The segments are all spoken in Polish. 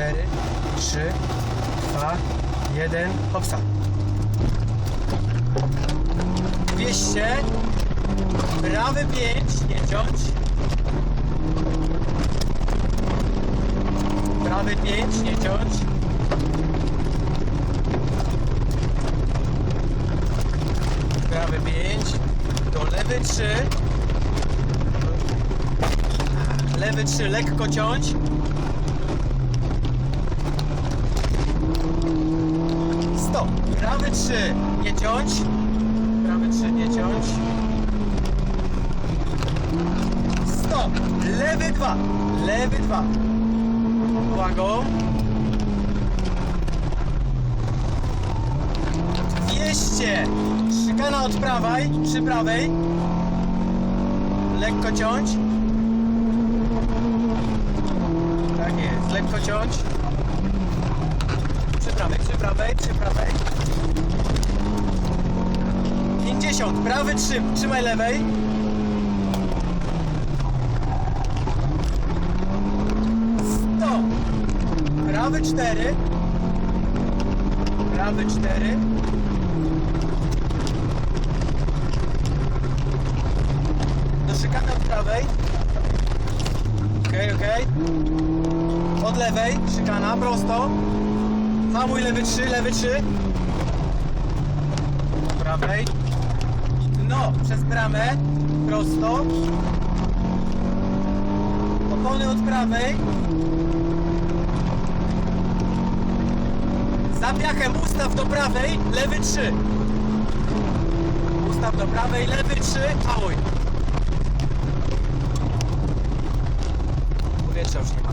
4, 3, 2, 1, hopsa. 200, prawy 5, nie ciąć. Prawy 5, nie ciąć. Prawy 5, to lewy 3. Lewy 3, lekko ciąć. Stop. Prawy 3, nie ciąć. Prawy 3, nie ciąć. Stop. Lewy 2, lewy 2. Uwagą. 200. Szykana od prawej, przy prawej. Lekko ciąć. Tak jest, lekko ciąć. Prawej, przy prawej, przy prawej. 50, prawy 3, trzymaj lewej. Stop. Prawy 4. Prawy 4. Do szykany od prawej. Okej, okej. Od lewej, szykana, prosto. Hamuj lewy 3, lewy 3. Do prawej. No, przez bramę. Prosto. Opony od prawej. Za piachem ustaw do prawej, lewy 3. Ustaw do prawej, lewy 3, hamuj. Powietrza już nie ma.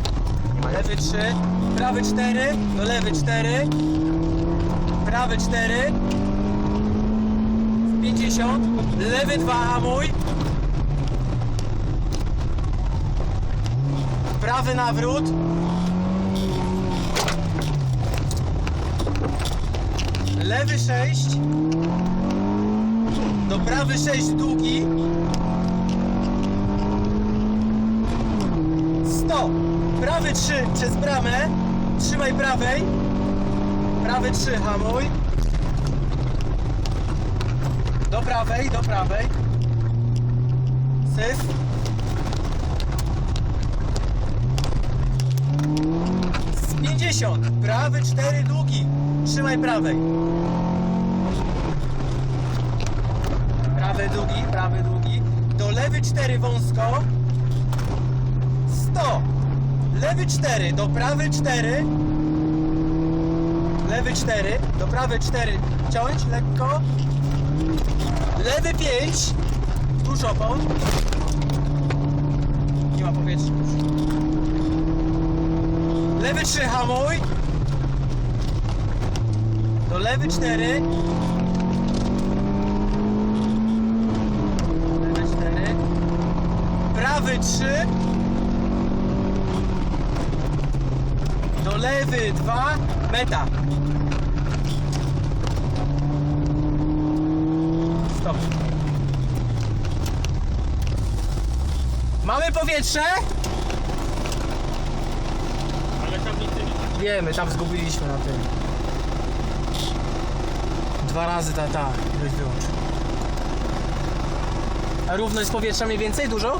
Nie ma. Lewy 3, prawy 4, do lewy 4, prawy 4, 50, lewy 2, hamuj. Prawy nawrót. Lewy 6. Do prawy 6 długi. Prawy 3 przez bramę. Trzymaj prawej. Prawy 3 hamuj. Do prawej, do prawej. Syf. Z 50. Prawy 4 długi. Trzymaj prawej. Prawy długi, prawy długi. Do lewy 4 wąsko. 100. Lewy 4 do prawy 4. Lewy 4 do prawy 4. Ciąć lekko. Lewy 5. Tuż opon. Nie ma powietrza. Lewy 3 hamuj. Do lewy 4. Lewy 4. Prawy 3. Do lewy 2. Meta. Stop. Mamy powietrze? Ale tam nic nie Wiemy, tam zgubiliśmy na tym. Dwa razy ta, ta, wyłącz. A równo jest powietrza mniej więcej? Dużo?